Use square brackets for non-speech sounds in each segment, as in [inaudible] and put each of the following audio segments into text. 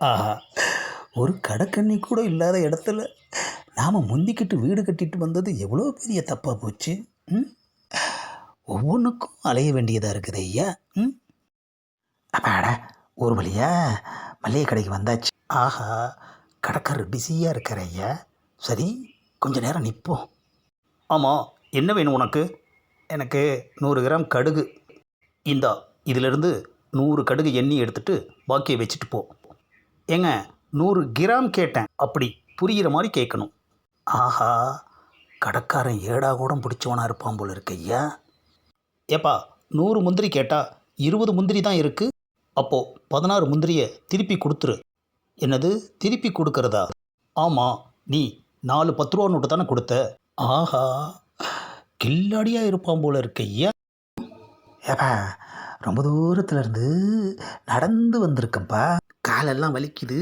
ஆஹா. ஒரு கடக்கண்ணி கூட இல்லாத இடத்துல நாம் முந்திக்கிட்டு வீடு கட்டிட்டு வந்தது எவ்வளோ பெரிய தப்பாக போச்சு ம்? ஒவ்வொன்றுக்கும் அலைய வேண்டியதாக இருக்குது ஐயா ம்? அப்பாடா ஒரு வழியா மளிகை கடைக்கு வந்தாச்சு. ஆஹா கடற்கரை பிஸியாக இருக்கிற ஐயா. சரி கொஞ்ச நேரம் நிற்போம் ஆமாம் என்ன வேணும் உனக்கு? எனக்கு நூறு கிராம் கடுகு. இந்தா இதிலிருந்து நூறு கடுகு எண்ணி எடுத்துட்டு பாக்கியை வச்சுட்டு போ. ஏங்க நூறு கிராம் கேட்டேன். அப்படி புரிகிற மாதிரி கேட்கணும் ஆஹா கடைக்காரன் ஏடா கூட பிடிச்சவனாக இருப்பான் போல இருக்கு ஐயா. ஏப்பா நூறு முந்திரி கேட்டால் இருபது முந்திரி தான் இருக்குது அப்போது பதினாறு முந்திரியை திருப்பி கொடுத்துரு. என்னது திருப்பி கொடுக்கறதா? ஆமாம் நீ நாலு பத்து ரூபா நோட்டு தானே கொடுத்த. ஆஹா கில்லாடியாக இருப்பான் போல இருக்க ஐயா. ஏப்பா ரொம்ப தூரத்துலேருந்து நடந்து வந்திருக்கேன்ப்பா. காலெல்லாம் வலிக்குது.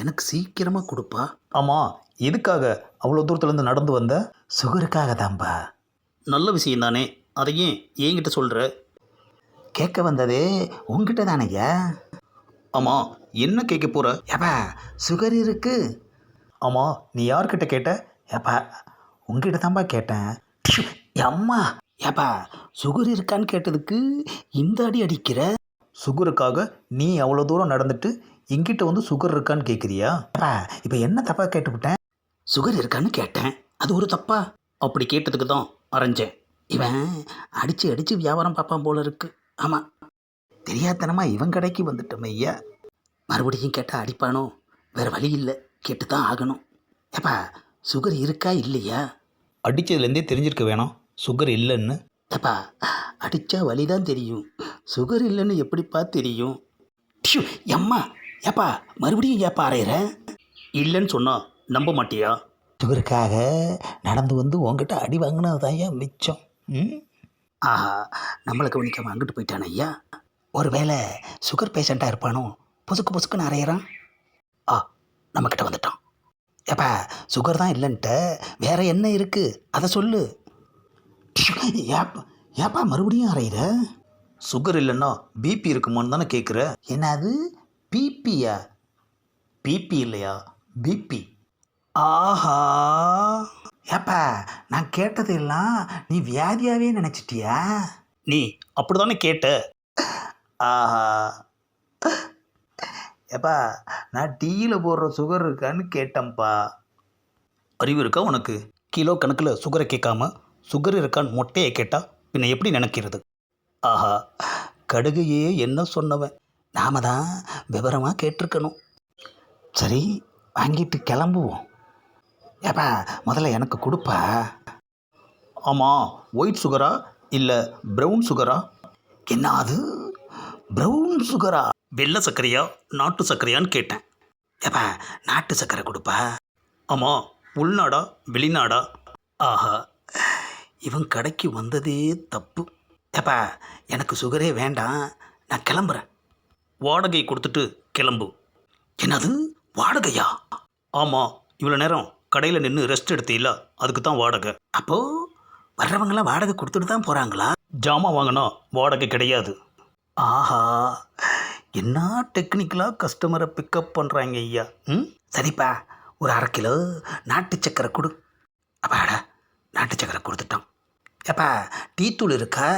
எனக்கு சீக்கிரமாக கொடுப்பா. ஆமாம் எதுக்காக அவ்வளோ தூரத்துலேருந்து நடந்து வந்த? சுகருக்காக தான்ப்பா நல்ல விஷயம் தானே அதையும் என்கிட்ட சொல்கிற கேட்க வந்ததே உங்ககிட்ட தானேயா? ஆமாம் என்ன கேட்க போகிற ஏப்பா சுகர் இருக்கு. ஆமாம் நீ யார்கிட்ட கேட்ட? ஏப்பா உங்ககிட்ட தான்ப்பா கேட்டேன் அம்மா. ஏப்பா சுகர் இருக்கான்னு கேட்டதுக்கு இந்த அடி அடிக்கிற? சுகருக்காக நீ அவ்வளோ தூரம் நடந்துட்டு எங்கிட்ட வந்து சுகர் இருக்கான்னு கேட்குறியா ஏப்பா இப்போ என்ன தப்பாக கேட்டுவிட்டேன் சுகர் இருக்கான்னு கேட்டேன். அது ஒரு தப்பா? அப்படி கேட்டதுக்கு தான் அரைஞ்சேன். இவன் அடித்து அடித்து வியாபாரம் பார்ப்பான் போல இருக்கு. ஆமாம் தெரியாதனமா இவன் கடைக்கு வந்துட்டோம் ஐயா. மறுபடியும் கேட்டால் அடிப்பானோ? வேறு வழி இல்லை. கேட்டு தான் ஆகணும். ஏப்பா சுகர் இருக்கா இல்லையா? அடித்ததுலேருந்தே தெரிஞ்சிருக்க வேணாம். சுகர் இல்லைன்னு. ஏப்பா அடித்தா வலி தான் தெரியும். சுகர் இல்லைன்னு எப்படிப்பா தெரியும்? எம்மா. ஏப்பா மறுபடியும் ஏப்பா அரையிற இல்லைன்னு சொன்னா நம்ப மாட்டியா? சுகருக்காக நடந்து வந்து உங்ககிட்ட அடி வாங்கினது தான் ஏன் மிச்சம்? ம்? ஆஹா நம்மளை கவனிக்காம அங்கிட்டு போயிட்டான் ஐயா. ஒருவேளை சுகர் பேஷண்ட்டாக இருப்பானோ? பொசுக்கு பொசுக்குன்னு அரையிறான் ஆ நம்மக்கிட்ட வந்துட்டான். ஏப்பா சுகர் தான் இல்லைன்ட்ட வேற என்ன இருக்கு? அதை சொல்லு. ஏப்பா ஏப்பா மறுபடியும் அரையிற சுகர் இல்லைன்னா பிபி இருக்குமான்னு தானே கேட்குற என்னது? பிபியா? பிபி இல்லையா? பிபி. ஆஹா. ஏப்பா நான் கேட்டதெல்லாம் நீ வியாதியாவே நினச்சிட்டியா? நீ அப்படிதானே கேட்ட. ஆஹா. ஏப்பா நான் டீயில் போடுற சுகர் இருக்கான்னு கேட்டேன்ப்பா. அறிவு இருக்கா உனக்கு? கிலோ கணக்கில் சுகரை கேட்காம சுகர் இருக்கான்னு மொட்டையை கேட்டா பின்ன எப்படி நினைக்கிறது? ஆஹா. கடுகையே என்ன சொன்னவன்? நாம தான் விவரமாக கேட்டிருக்கணும். சரி வாங்கிட்டு கிளம்புவோம். ஏப்பா முதல்ல எனக்கு கொடுப்பா. ஆமாம் ஒயிட் சுகரா இல்லை ப்ரௌன் சுகரா என்ன அது? ப்ரௌன் சுகரா வெள்ளை சர்க்கரையா? நாட்டு சர்க்கரையான்னு கேட்டேன். ஏப்பா நாட்டு சர்க்கரை கொடுப்பா? ஆமாம் உள்நாடா வெளிநாடா? ஆஹா. இவன் கடைக்கு வந்ததே தப்பு. ஏப்பா எனக்கு சுகரே வேண்டாம். நான் கிளம்புறேன். வாடகை கொடுத்துட்டு கிளம்பு. என்னது? வாடகையா? ஆமாம் இவ்வளோ நேரம் கடையில் நின்று ரெஸ்ட் எடுத்தீல்ல அதுக்கு தான் வாடகை. அப்போது வர்றவங்களாம் வாடகை கொடுத்துட்டு தான் போகிறாங்களா ஜாமான் வாங்கினா வாடகை கிடையாது. ஆஹா என்ன டெக்னிக்கலாக கஸ்டமரை பிக்கப் பண்ணுறாங்க ஐயா? ம்? சரிப்பா ஒரு அரை கிலோ நாட்டு சக்கரை கொடு. அப்பாடா நாட்டு சக்கரை கொடுத்துட்டான். ஏப்பா டீ தூள் இருக்கா?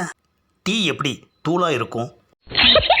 டீ எப்படி தூளாக இருக்கும்? [laughs]